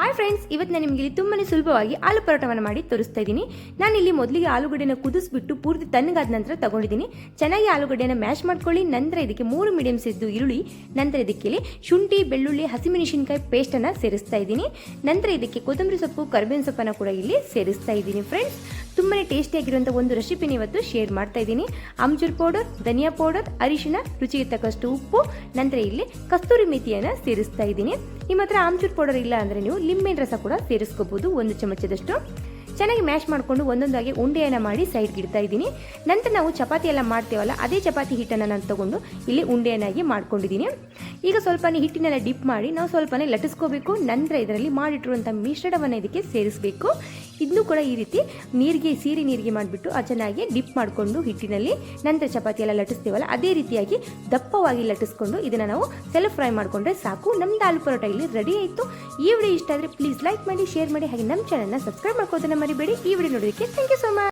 Hi friends ಇವತ್ತು ನಾನು ನಿಮಗೆ ಇಲ್ಲಿ ತುಂಬಾ ಸುಲಭವಾಗಿ ಆಲೂ ಪರೋಟವನ್ನು ಮಾಡಿ ತೋರಿಸ್ತಾ ಇದ್ದೀನಿ. ಇಲ್ಲಿ ಮೊದಲಿಗೆ ಆಲೂಗಡ್ಡೆನ ಕುದಿಸ್ಬಿಟ್ಟು ಪೂರ್ತಿ ತಣ್ಣಗಾದ ನಂತರ ತಗೊಂಡಿದ್ದೀನಿ. ಚೆನ್ನಾಗಿ ಆಲೂಗಡ್ಡೆನ ಮ್ಯಾಶ್ ಮಾಡ್ಕೊಳ್ಳಿ, ನಂತರ ಇದಕ್ಕೆ ಮೂರು ಮೀಡಿಯಂ ಸೈಜ್ದು ಈರುಳ್ಳಿ, ನಂತರ ಇದಕ್ಕೆ ಶುಂಠಿ, ಬೆಳ್ಳುಳ್ಳಿ, ಹಸಿಮೆಣಸಿನಕಾಯಿ ಪೇಸ್ಟನ್ನು ಸೇರಿಸ್ತಾ ಇದ್ದೀನಿ. ನಂತರ ಇದಕ್ಕೆ ಕೊತ್ತಂಬರಿ ಸೊಪ್ಪು, ಕರಿಬೇವಿನ ಸೊಪ್ಪನ್ನು ಕೂಡ ಇಲ್ಲಿ ಸೇರಿಸ್ತಾ ಇದ್ದೀನಿ ಫ್ರೆಂಡ್ಸ್ ತುಂಬಾ ಟೇಸ್ಟಿಯಾಗಿರುವಂಥ ಒಂದು ರೆಸಿಪಿನ ಇವತ್ತು ಶೇರ್ ಮಾಡ್ತಾ ಇದ್ದೀನಿ. ಆಮ್ಚೂರ್ ಪೌಡರ್, ಧನಿಯಾ ಪೌಡರ್, ಅರಿಶಿನ, ರುಚಿಗೆ ತಕ್ಕಷ್ಟು ಉಪ್ಪು, ನಂತರ ಇಲ್ಲಿ ಕಸ್ತೂರಿ ಮೆಥಿಯನ್ನು ಸೇರಿಸ್ತಾ ಇದ್ದೀನಿ. ನಿಮ್ಮ ಹತ್ರ ಆಮ್ಚೂರ್ ಪೌಡರ್ ಇಲ್ಲ ಅಂದರೆ ನೀವು ಲಿಂಬೆನ ರಸ ಕೂಡ ಸೇರಿಸ್ಕೋಬೋದು, ಒಂದು ಚಮಚದಷ್ಟು. ಚೆನ್ನಾಗಿ ಮ್ಯಾಶ್ ಮಾಡಿಕೊಂಡು ಒಂದೊಂದಾಗಿ ಉಂಡೆಯನ್ನು ಮಾಡಿ ಸೈಡ್ಗೆ ಇಡ್ತಾ ಇದ್ದೀನಿ. ನಂತರ ನಾವು ಚಪಾತಿ ಎಲ್ಲ ಮಾಡ್ತೇವಲ್ಲ, ಅದೇ ಚಪಾತಿ ಹಿಟ್ಟನ್ನು ನಾನು ತಗೊಂಡು ಇಲ್ಲಿ ಉಂಡೆಯನ್ನಾಗಿ ಮಾಡ್ಕೊಂಡಿದ್ದೀನಿ. ಈಗ ಸ್ವಲ್ಪನೇ ಹಿಟ್ಟಿನೆಲ್ಲ ಡಿಪ್ ಮಾಡಿ ನಾವು ಸ್ವಲ್ಪನೇ ಲಟಿಸ್ಕೋಬೇಕು ನಂತರ ಇದರಲ್ಲಿ ಮಾಡಿಟ್ಟಿರುವಂಥ ಮಿಶ್ರಣವನ್ನು ಇದಕ್ಕೆ ಸೇರಿಸಬೇಕು. ಇದನ್ನು ಕೂಡ ಈ ರೀತಿ ನೀರಿಗೆ, ಸೀರಿ ನೀರಿಗೆ ಮಾಡಿಬಿಟ್ಟು ಆ ಚೆನ್ನಾಗಿ ಡಿಪ್ ಮಾಡಿಕೊಂಡು ಹಿಟ್ಟಿನಲ್ಲಿ, ನಂತರ ಚಪಾತಿ ಎಲ್ಲ ಲಟ್ಟಿಸ್ತೀವಲ್ಲ, ಅದೇ ರೀತಿಯಾಗಿ ದಪ್ಪವಾಗಿ ಲಟ್ಟಿಸ್ಕೊಂಡು ಇದನ್ನು ನಾವು ಸೆಲ್ಫ್ ಫ್ರೈ ಮಾಡಿಕೊಂಡ್ರೆ ಸಾಕು. ನಮ್ದು ಆಲೂ ಪರೋಟ ಇಲ್ಲಿ ರೆಡಿ ಆಯಿತು. ಈ ವಿಡಿಯೋ ಇಷ್ಟ ಆದರೆ ಪ್ಲೀಸ್ ಲೈಕ್ ಮಾಡಿ ಶೇರ್ ಮಾಡಿ, ಹಾಗೆ ನಮ್ಮ ಚಾನಲ್ನ ಸಬ್ಸ್ಕ್ರೈಬ್ ಮಾಡ್ಕೋದನ್ನ ಮರಿಬೇಡಿ. ಈ ವಿಡಿಯೋ ನೋಡೋದಕ್ಕೆ ಥ್ಯಾಂಕ್ ಯು ಸೊ ಮಚ್